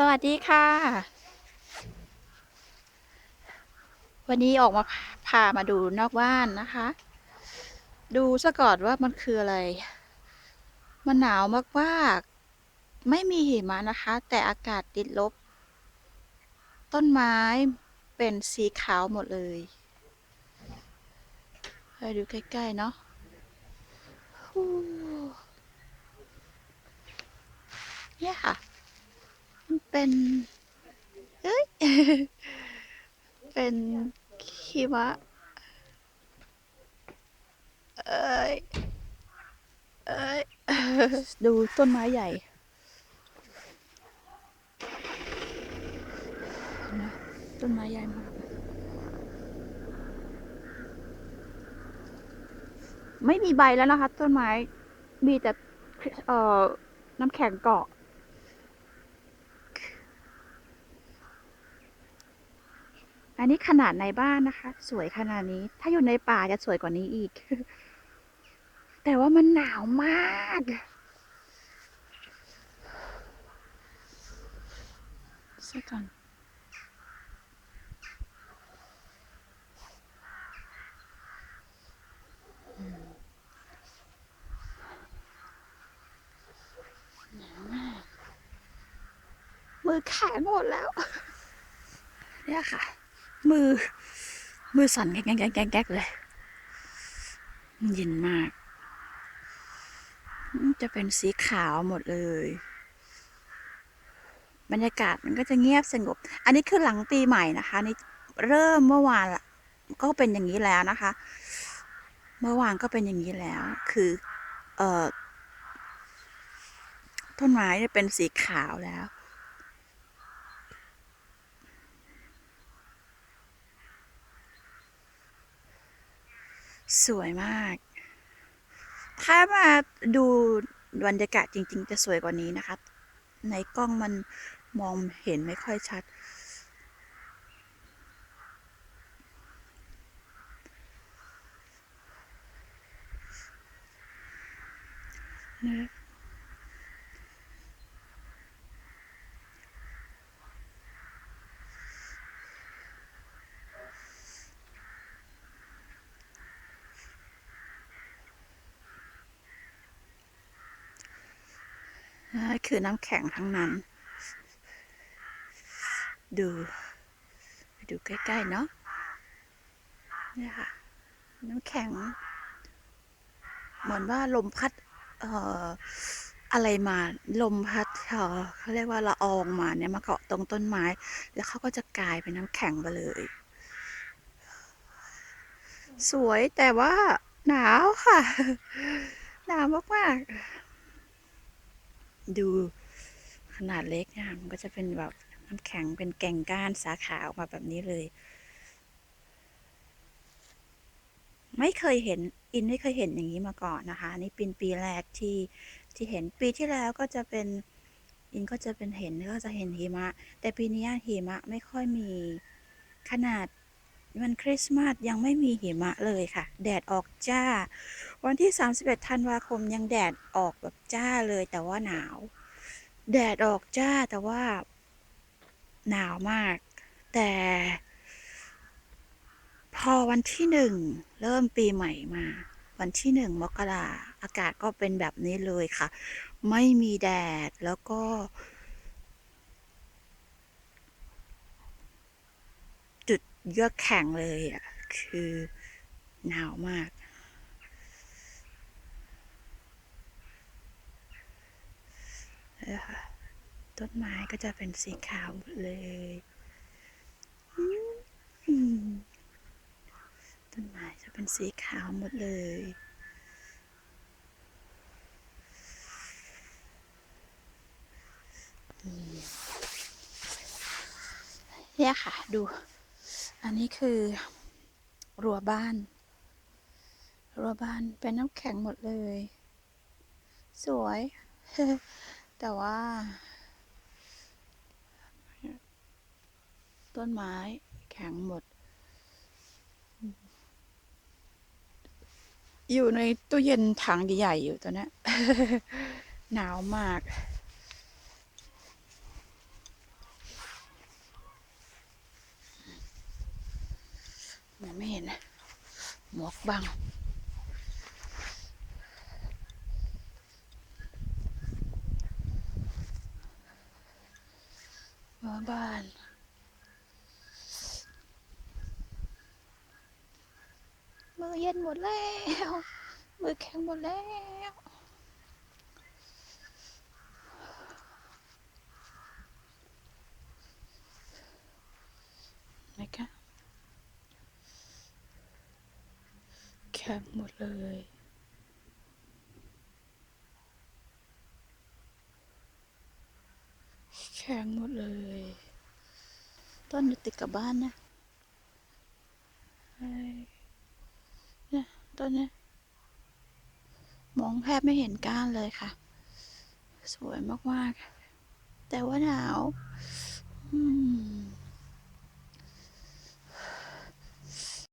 สวัสดีค่ะ วันนี้ออกมาพามาดูนอกบ้านนะคะ ดูซะก่อนว่ามันคืออะไร มันหนาวมากๆ ไม่มีหิมะนะคะ แต่อากาศติดลบ ต้นไม้เป็นสีขาวหมดเลยให้ดูใกล้ ๆ เนาะเนี่ยค่ะ มันเป็นเอ้ย เป็นหิมะเอ้ย เอ้ย ดูต้นไม้ใหญ่ ต้นไม้ใหญ่มาก ไม่มีใบแล้วนะคะ ต้นไม้ มีแต่เอ่อน้ำแข็งเกาะ อันนี้ขนาดในบ้านนะคะ สวยขนาดนี้ ถ้าอยู่ในป่าจะสวยกว่านี้อีก แต่ว่ามันหนาวมากสักก่อนอืมหนาวมากมือแข็งหมดแล้ว เนี่ยค่ะ มือ มือสั่นแก๊กแก๊กแก๊กแก๊กเลย เย็นมาก จะเป็นสีขาวหมดเลย บรรยากาศมันก็จะเงียบสงบ อันนี้คือหลังปีใหม่นะคะนี่เริ่มเมื่อวานละก็เป็นอย่างนี้แล้วนะคะ เมื่อวานก็เป็นอย่างนี้แล้ว คือ เอ่อต้นไม้เนี่ยเป็นสีขาวแล้ว สวยมาก ถ้ามาดูบรรยากาศจริง ๆ จะสวยกว่านี้นะคะ ในกล้องมันมองเห็นไม่ค่อยชัด นะ คือน้ำแข็งทั้งนั้น ดู ดูใกล้ๆเนาะเนี่ยค่ะ น้ำแข็ง เหมือนว่าลมพัด เอ่อ อะไรมา ลมพัดเอ่อเขาเรียกว่าละอองมาเนี่ยมาเกาะตรงต้นไม้ แล้วเขาก็จะกลายเป็นน้ำแข็งไปเลย สวยแต่ว่าหนาวค่ะ หนาวมากๆ ดูขนาดเล็กนี่ยมันก็จะเป็นแบบน้ำแข็งเป็นแก่งก้านสาขาออกมาแบบนี้เลย ไม่เคยเห็นอินไม่เคยเห็นอย่างนี้มาก่อนนะคะนี่เป็นปีแรกที่ที่เห็นปีที่แล้วก็จะเป็นอินก็จะเป็นเห็นก็จะเห็นหิมะ แต่ปีนี้หิมะไม่ค่อยมีขนาดวันคริสต์มาสยังไม่มีหิมะเลยค่ะ แดดออกจ้า วันที่ 31 ธันวาคมยังแดดออกแบบจ้าเลย แต่ว่าหนาว แดดออกจ้าแต่ว่า หนาวมาก แต่ พอวันที่หนึ่งเริ่มปีใหม่มา วันที่หนึ่งมกราอากาศก็เป็นแบบนี้เลยค่ะ ไม่มีแดดแล้วก็จุดเยือกแข็งเลยอะ คือหนาวมาก นี่ยค่ะต้นไม้ก็จะเป็นสีขาวหมดเลย ต้นไม้จะเป็นสีขาวหมดเลยเนี่ยค่ะ ดู อันนี้คือรั้วบ้าน รั้วบ้านเป็นน้ำแข็งหมดเลย สวย แต่ว่า ต้นไม้แข็งหมด อยู่ในตู้เย็นถังใหญ่ๆอยู่ตอนนี้หนาวมากไม่เห็น หมวกบ้างาน มือเย็นหมดแล้ว มือแข็งหมดแล้วนะคะแข็งหมดเลยแข็งหมดเลย ต้นอยู่ติดกับบ้านนะเนี่ยต้นเนี้ยมองแทบไม่เห็นก้านเลยค่ะ สวยมากๆ แต่ว่าหนาว อืม